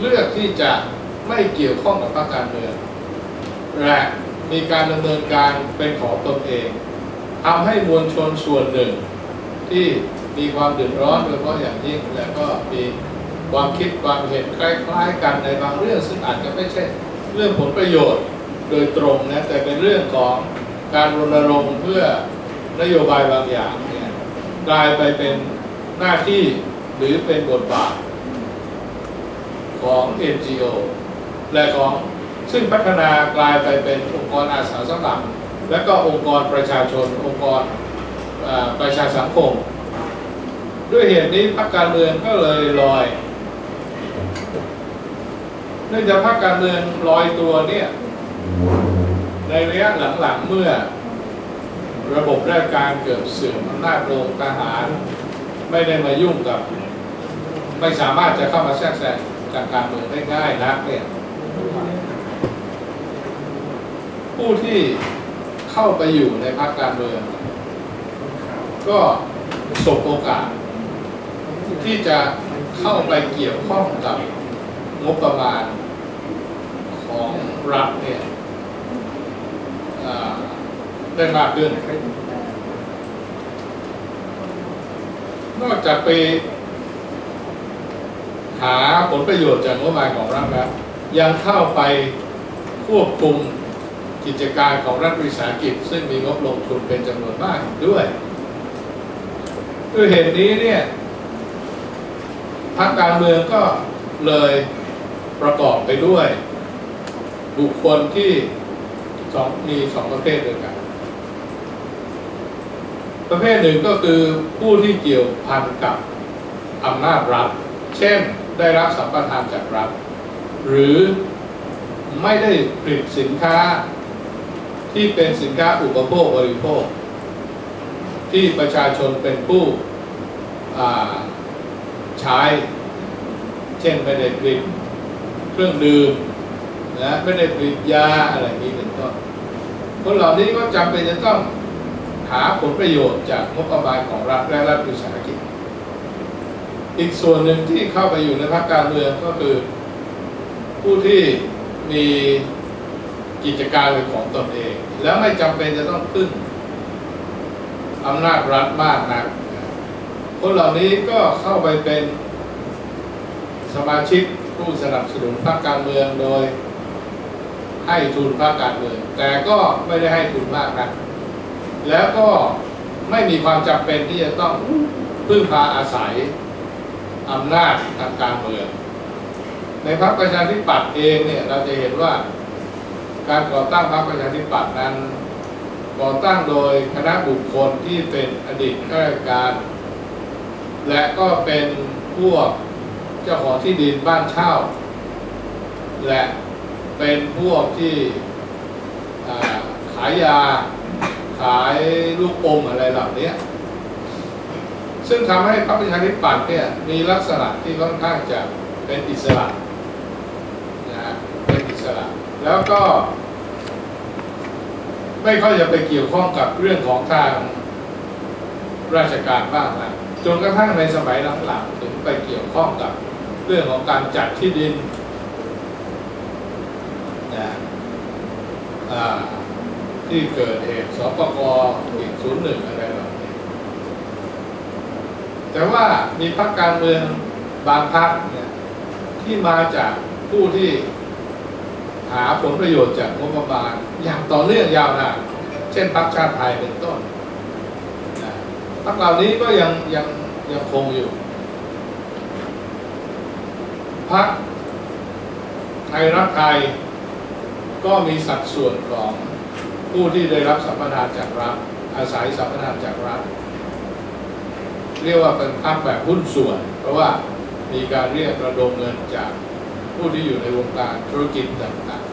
เลือกที่จะไม่เกี่ยวข้องกับพรรคการเมืองและมีการดำเนินการเป็นของตนเองทำให้มวลชนส่วนหนึ่ง ที่มีความเดือดร้อนโดยเฉพาะอย่างยิ่งและก็มีความคิดความเห็นคล้ายๆ กันในบางเรื่องซึ่งอาจจะไม่ใช่เรื่องผลประโยชน์โดยตรงนะแต่เป็นเรื่องของการรณรงค์เพื่อนโยบายบางอย่างเนี่ยกลายไปเป็นหน้าที่หรือเป็นบทบาท ของ NGO และของซึ่งพัฒนากลายไปเป็นองค์กรอาสาสมัครและก็องค์กรประชาชน องค์กรประชาสังคม ด้วยเหตุนี้พรรคการเมืองก็เลยลอย เนื่องจากพรรคการเมืองลอยตัวเนี่ยในระยะหลังๆเมื่อระบบราชการเกิดเสื่อมอำนาจลงทหาร ไม่ได้มายุ่งกับ ไม่สามารถจะเข้ามาแทรกแซง การการเมืองได้ง่ายนักเนี่ยผู้ที่เข้าไปอยู่ในพรรคการเมือง ก็สบโอกาส ที่จะเข้าไปเกี่ยวข้องกับงบประมาณของรัฐเนี่ยได้มากขึ้นนอกจากไป หาผลประโยชน์จากงบประมาณของรัฐแล้วยังเข้าไปควบคุมกิจการของรัฐวิสาหกิจ ซึ่งมีงบลงทุนเป็นจำนวนมากอีกด้วยด้วยเหตุนี้เนี่ยพรรคการเมืองก็เลยประกอบไปด้วย บุคคลที่สองมีสองประเภทด้วยกัน ประเภทหนึ่งก็คือผู้ที่เกี่ยวพันกับอำนาจรัฐ เช่น ได้รับสัมปทานจากรัฐ หรือไม่ได้ผลิตสินค้าที่เป็นสินค้าอุปโภคบริโภค ที่ประชาชนเป็นผู้ใช้ เช่นไม่ได้ผลิตเครื่องดื่มนะไม่ได้ผลิตยาอะไรนี้เป็นต้นคนเหล่านี้ก็จำเป็นจะต้องหาผลประโยชน์จากงบประมาณของรัฐและรัฐวิสาหกิจ อีกส่วนหนึ่งที่เข้าไปอยู่ในพรรคการเมืองก็คือ ผู้ที่มีกิจการเป็นของตนเอง แล้วไม่จำเป็นจะต้องพึ่งอำนาจรัฐมากนัก คนเหล่านี้ก็เข้าไปเป็นสมาชิกผู้สนับสนุนพรรคการเมืองโดย ให้ทุนพรรคการเมือง แต่ก็ไม่ได้ให้ทุนมากนัก แล้วก็ไม่มีความจำเป็นที่จะต้องพึ่งพาอาศัย อำนาจทางการเมือง ในพรรคประชาธิปัตย์เองเนี่ยเราจะเห็นว่าการก่อตั้งพรรคประชาธิปัตย์นั้นก่อตั้งโดยคณะบุคคลที่เป็นอดีตข้าราชการ และก็เป็นพวกเจ้าของที่ดินบ้านเช่า และเป็นพวกที่ขายยาขายลูกอมอะไรเหล่านี้ ซึ่งทำให้พรรคประชาธิปัตย์เนี่ยมีลักษณะที่ค่อนข้างจะเป็นอิสระนะฮะเป็นอิสระ แล้วก็ ไม่ค่อยจะไปเกี่ยวข้องกับเรื่องของทางราชการบ้างนะจนกระทั่งในสมัยหลังๆถึงไปเกี่ยวข้องกับเรื่องของการจัดที่ดินนะที่เกิดเหตุสปกอีกศูนย์หนึ่งอะไร แต่ว่ามีพรรคการเมืองบางพรรคเนี่ยที่มาจากผู้ที่หาผลประโยชน์จากงบประมาณอย่างต่อเนื่องยาวนานเช่นพรรคชาติไทยเป็นต้นพรรคเหล่านี้ก็ยังยังยังคงอยู่พรรคไทยรักไทยก็มีสัดส่วนของผู้ที่ได้รับสัมปทานจากรัฐอาศัยสัมปทานจากรัฐ เรียกว่าเป็นพรรคแบบหุ้นส่วน เพราะว่ามีการเรียกระดมเงินจากผู้ที่อยู่ในวงการธุรกิจต่าง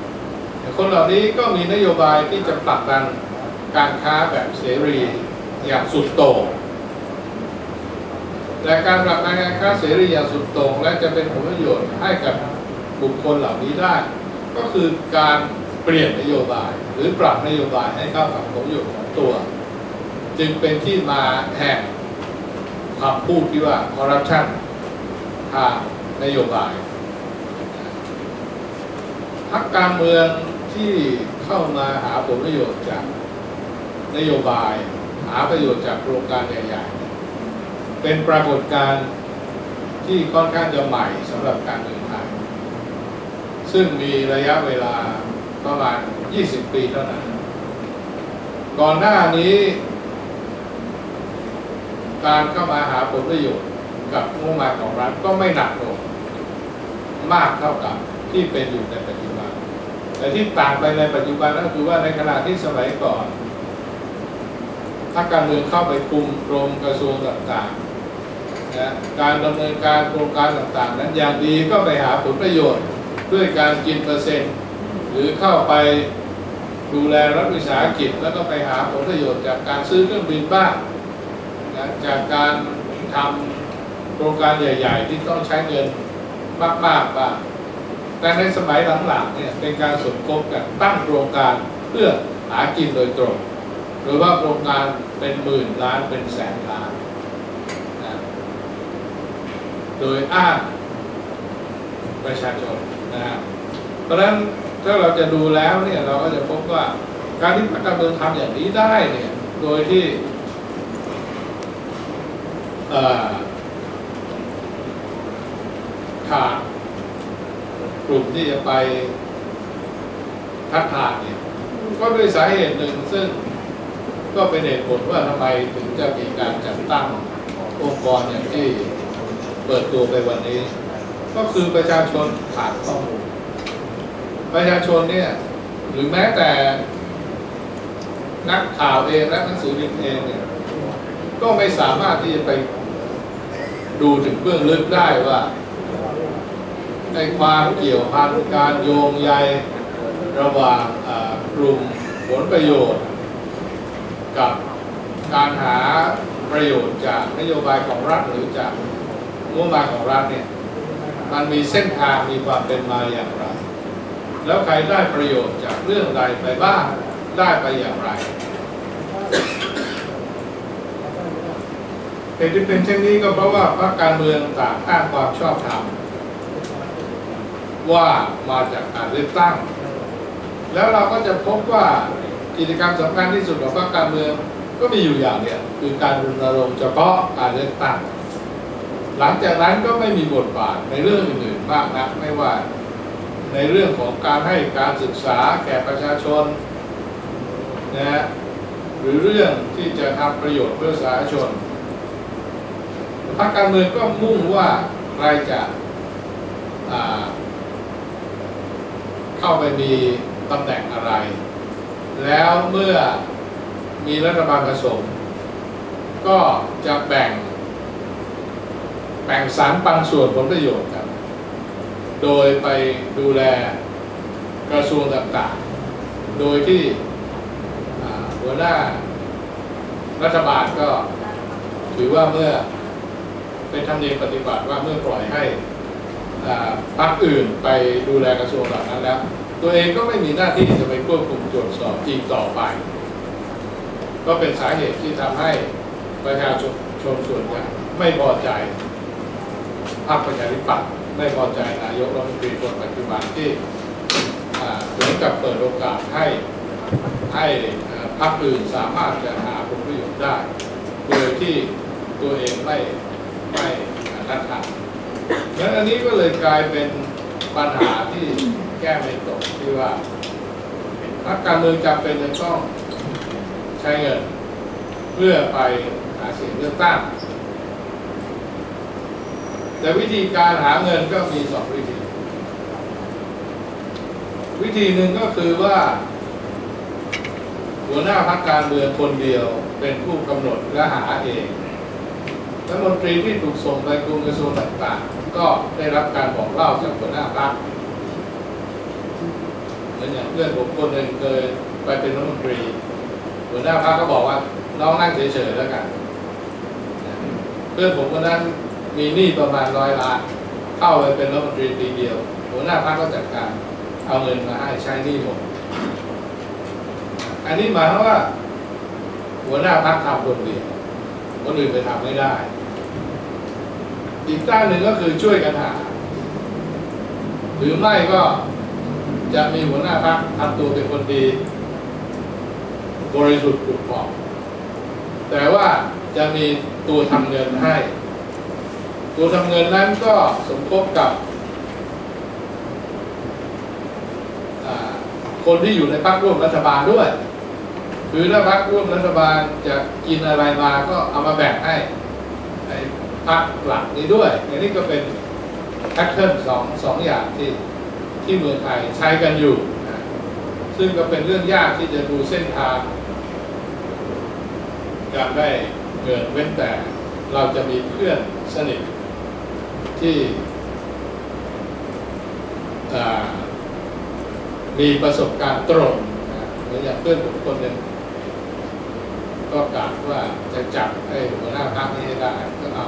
ๆคนเหล่านี้ก็มีนโยบายที่จะผลักดันการค้าแบบเสรีอย่างสุดโต่งและการผลักดันการค้าเสรีอย่างสุดโต่งและจะเป็นผลประโยชน์ให้กับบุคคลเหล่านี้ได้ ก็คือการเปลี่ยนนโยบาย หรือปรับนโยบายให้เข้ากับผลประโยชน์ของตัว จึงเป็นที่มาแห่ง คำพูดที่ว่าคอร์รัปชันทางนโยบายพรรคการเมืองที่เข้ามาหาผลประโยชน์จากนโยบาย หาประโยชน์จากโครงการใหญ่ๆ เป็นปรากฏการณ์ที่ค่อนข้างจะใหม่สำหรับการเมืองไทยซึ่งมีระยะเวลาประมาณ 20 ปีเท่านั้น ก่อนหน้านี้ การเข้ามาหาผลประโยชน์กับงบประมาของรัฐก็ไม่หนักหน่วงมากเท่ากับที่เป็นอยู่ในปัจจุบัน แต่ที่ต่างไปในปัจจุบันก็คือว่าในขณะที่สมัยก่อนถ้าการเมืองเข้าไปคุมกรมกระทรวงต่างๆนะการดำเนินการโครงการต่างๆ นั้นอย่างดีก็ไปหาผลประโยชน์ ด้วยการกินเปอร์เซ็นต์ หรือเข้าไปดูแลรัฐวิสาหกิจ แล้วก็ไปหาผลประโยชน์จากการซื้อเครื่องบินบ้าง จากการทำโครงการใหญ่ ๆ ที่ต้องใช้เงินมากๆบ้างแต่ในสมัยหลังๆเนี่ยเป็นการสมคบกันตั้งโครงการเพื่อหากินโดยตรง หรือว่าโครงการเป็นหมื่นล้านเป็นแสนล้านนะโดยอ้างประชาชนนะครับเพราะฉะนั้นถ้าเราจะดูแล้วเนี่ยเราก็จะพบว่าการที่พรรคการเมืองทำอย่างนี้ได้เนี่ยโดยที่ ขาดกลุ่มที่จะไปทักทายเนี่ยก็ด้วยสาเหตุหนึ่งซึ่งก็เป็นเหตุผลว่าทำไมถึงจะมีการจัดตั้งองค์กรอย่างที่เปิดตัวไปวันนี้ ก็คือประชาชนขาดข้อมูลประชาชนเนี่ยหรือแม้แต่นักข่าวเองและหนังสือพิมพ์เองเนี่ยก็ไม่สามารถที่จะไป ดูถึงเบื้องลึกได้ว่า ในความเกี่ยวพันการโยงใยระหว่างกลุ่มผลประโยชน์ กับการหาประโยชน์จากนโยบายของรัฐหรือจากงบประมาณของรัฐเนี่ยมันมีเส้นทางมีความเป็นมาอย่างไร แล้วใครได้ประโยชน์จากเรื่องใดไปบ้างได้ไปอย่างไรเห ตุที่เป็นเช่นนี้ก็เพราะว่าพรรคการเมืองต่างอ้างความชอบธรรมว่ามาจากการเลือกตั้ง แล้วเราก็จะพบว่ากิจกรรมสำคัญที่สุดของพรรคการเมืองก็มีอยู่อย่างเดียวคือการรณรงค์เฉพาะการเลือกตั้ง หลังจากนั้นก็ไม่มีบทบาทในเรื่องอื่นๆมากนักไม่ว่าในเรื่องของการให้การศึกษาแก่ประชาชนนะฮะหรือเรื่องที่จะทำประโยชน์เพื่อสาธารณชน พรรคการเมืองก็มุ่งว่าใครจะเข้าไปมีตำแหน่งอะไร แล้วเมื่อมีรัฐบาลผสม ก็จะแบ่ง แบ่งสรรปันส่วนผลประโยชน์กัน โดยไปดูแลกระทรวงต่างๆ โดยที่หัวหน้ารัฐบาลก็ถือว่าเมื่อ เป็นธรรมเนียมปฏิบัติว่าเมื่อปล่อยให้พรรคอื่นไปดูแลกระทรวงเหล่านั้นแล้ว ตัวเองก็ไม่มีหน้าที่จะไปควบคุมตรวจสอบอีกต่อไป ก็เป็นสาเหตุที่ทำให้ประชาชนชนส่วนใหญ่ไม่พอใจพรรคประชาธิปัตย์ไม่พอใจนายกรัฐมนตรีคนปัจจุบันที่เหมือนกับเปิดโอกาสให้ให้พรรคอื่นสามารถจะหาผลประโยชน์ได้ โดยที่ตัวเองไม่ ไม่ทัดทานงั้นอันนี้ก็เลยกลายเป็นปัญหาที่แก้ไม่ตกที่ว่าพรรคการเมืองจำเป็นจะต้องใช้เงินเพื่อไปหาเสียงเลือกตั้ง แต่วิธีการหาเงินก็มีสองวิธี วิธีหนึ่งก็คือว่า หัวหน้าพรรคการเมืองคนเดียวเป็นผู้กำหนดและหาเอง รัฐมนตรีที่ถูกส่งไปกรมกระทรวงต่างๆ ก็ได้รับการบอกเล่าจากหัวหน้าพรรคเหมือนอย่างเพื่อนผมคนหนึ่งเคยไปเป็นรัฐมนตรีหัวหน้าพรรคก็บอกว่าน้องนั่งเฉยๆแล้วกัน เพื่อนผมคนนั้นมีหนี้ประมาณร้อยล้านเข้าไปเป็นรัฐมนตรีปีเดียว หัวหน้าพรรคก็จัดการเอาเงินมาให้ใช้หนี้หมดอันนี้หมายความว่า หัวหน้าพรรคทำคนเดียวคนอื่นไปทำไม่ได้ อีกด้านหนึ่งก็คือช่วยกันหา หรือไม่ก็จะมีหัวหน้าพรรคทำตัวเป็นคนดี บริสุทธิ์ผุดผ่องแต่ว่าจะมีตัวทำเงินให้ ตัวทำเงินนั้นก็สมคบกับคนที่อยู่ในพรรคร่วมรัฐบาลด้วยคือถ้าพรรคร่วมรัฐบาลจะกินอะไรมาก็เอามาแบ่งให้ พรรคหลักนี้ด้วยอันนี้ก็เป็นแพทเทิร์นสองสองอย่างที่ที่เมืองไทยใช้กันอยู่นะซึ่งก็เป็นเรื่องยากที่จะดูเส้นทางการได้เงินเว้นแต่เราจะมีเพื่อนสนิทที่มีประสบการณ์ตรงเหมือนอย่างเพื่อนผมคนหนึ่งก็กะว่าจะจับให้หัวหน้าพักนี้ให้ได้ก็เอา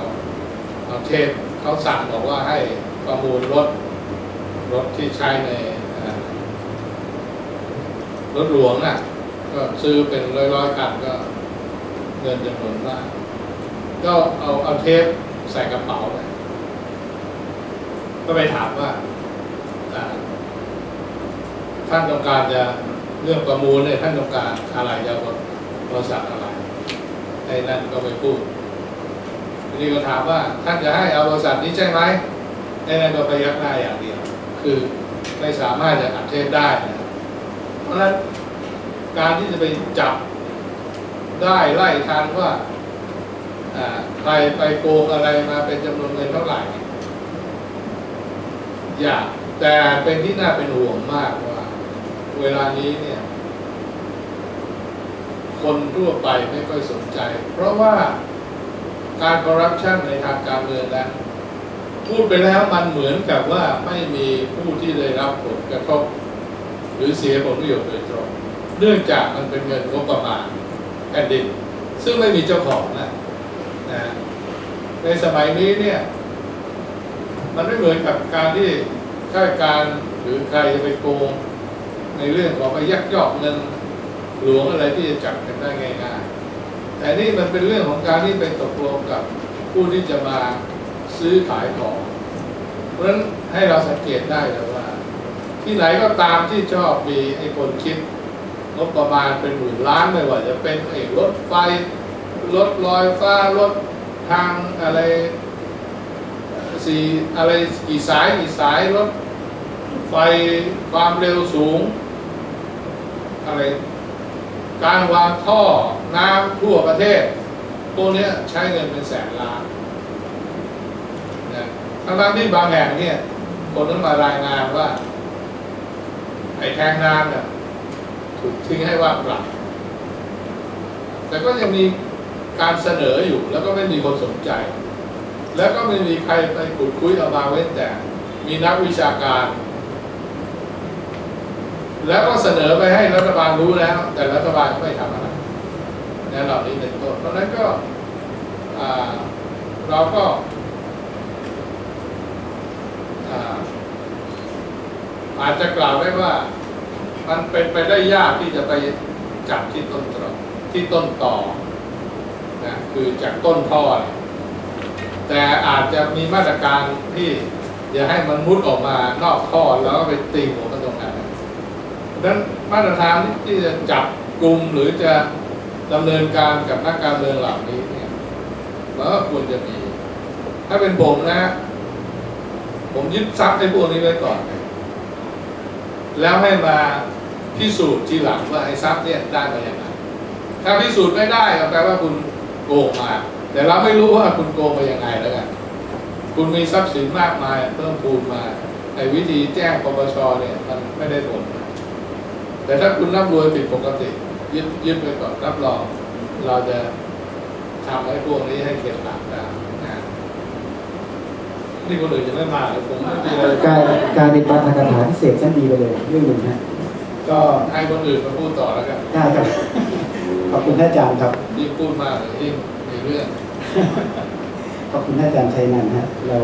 เอาเทปเขาสั่งบอกว่าให้ประมูลรถรถที่ใช้ในรถหลวงน่ะ ก็ซื้อเป็นร้อยๆคันก็เงินจำนวนมากก็เอาเอาเทปใส่กระเป๋าไปก็ไปถามว่าท่านต้องการจะเรื่องประมูลเนี่ยท่านต้องการอะไรจะบริษัทอะไรไอ้นั่นก็ไปพูด ทีนี้ก็ถามว่าท่านจะให้เอาบริษัทนี้ใช่ไหมไอ้นั่นก็ไปยักหน้าอย่างเดียว คือไม่สามารถจะอัดเทปได้นะเพราะฉะนั้นการที่จะไปจับได้ไล่ทันว่าใครไปโกงอะไรมาเป็นจำนวนเงินเท่าไหร่อย่าแต่เป็นที่น่าเป็นห่วงมากว่า เวลานี้เนี่ย คนทั่วไปไม่ค่อยสนใจ เพราะว่า การคอร์รัปชันในทางการเมืองนั้นพูดไปแล้วมันเหมือนกับว่าไม่มีผู้ที่ได้รับผลกระทบ หรือเสียผลประโยชน์โดยตรง เนื่องจากมันเป็นเงินงบประมาณแผ่นดิน ซึ่งไม่มีเจ้าของนะนะในสมัยนี้เนี่ยมันไม่เหมือนกับการที่ข้าราชการหรือใครจะไปโกงในเรื่องของไปยักยอกเงินหลวงอะไรที่จะจับกันได้ง่ายๆ แต่นี่มันเป็นเรื่องของการที่ไปตกลงกับผู้ที่จะมาซื้อขายของ เพราะฉะนั้นให้เราสังเกตได้เลยว่า ที่ไหนก็ตามที่ชอบมีไอ้คนคิดงบประมาณเป็นหมื่นล้านไม่ว่าจะเป็นไอ้รถไฟรถลอยฟ้ารถทางอะไรสี่อะไรกี่สายกี่สายรถไฟความเร็วสูง อะไร การวางท่อน้ำทั่วประเทศพวนี้ใช้เงินเป็นแสนล้านนะทั้งๆที่บางแห่งเนี่ยคนต้องมารายงานว่า ไอ้แทงน้ำเนี่ยถูกทิ้งให้ว่างเปล่าแต่ก็ยังมีการเสนออยู่แล้วก็ไม่มีคนสนใจ แล้วก็ไม่มีใครไปขุดคุยเอามาเว้นแต่ มีนักวิชาการ แล้วก็เสนอไปให้รัฐบาลรู้แล้ว แต่รัฐบาลไม่ทำอะไรในเหล่านี้เป็นต้นเพราะฉะนั้นก็เราก็อาจจะกล่าวได้ว่า มันเป็นไปได้ยากที่จะไปจับที่ต้นตอที่ต้นต่อนะคือจากต้นท่อเนี่ยแต่อาจจะมีมาตรการที่อย่าให้มันมุดออกมานอกท่อแล้วก็ไปตีหัวมันตรงนั้นดัง นั้นมาตรฐานที่จะจับกลุ่มหรือจะดำเนินการกับนักการเมืองเหล่านี้เนี่ยมันก็ควรจะมี ถ้าเป็นผมนะ ผมยึดทรัพย์ไอ้พวกนี้ไว้ก่อน แล้วให้มาพิสูจน์ทีหลังว่าไอ้ทรัพย์เนี่ยได้มาอย่างไรถ้าพิสูจน์ไม่ได้ก็แปลว่าคุณโกงมา แต่เราไม่รู้ว่าคุณโกงมาอย่างไงแล้วกันคุณมีทรัพย์สินมากมายเพิ่มพูนมาไอ้วิธีแจ้งปปชเนี่ยมันไม่ได้ผล แต่ถ้าคุณร่ำรวยผิดปกติ ยึดยึดไปก่อนรับรอง เราจะทำให้พวกนี้ให้เข็ดหลับได้นะนี่คนอื่นจะไม่มาเลยผมไม่มีอะไรการการเป็นปาฐกถาพิเศษชั้นดีไปเลยเรื่องหนึ่งฮะก็ให้คนอื่นมาพูดต่อแล้วกันได้ครับ ขอบคุณท่านอาจารย์ครับยิ่งพูดมากเลยยิ่งมีเรื่อง ขอบคุณท่านอาจารย์ชัยนันท์ฮะเรา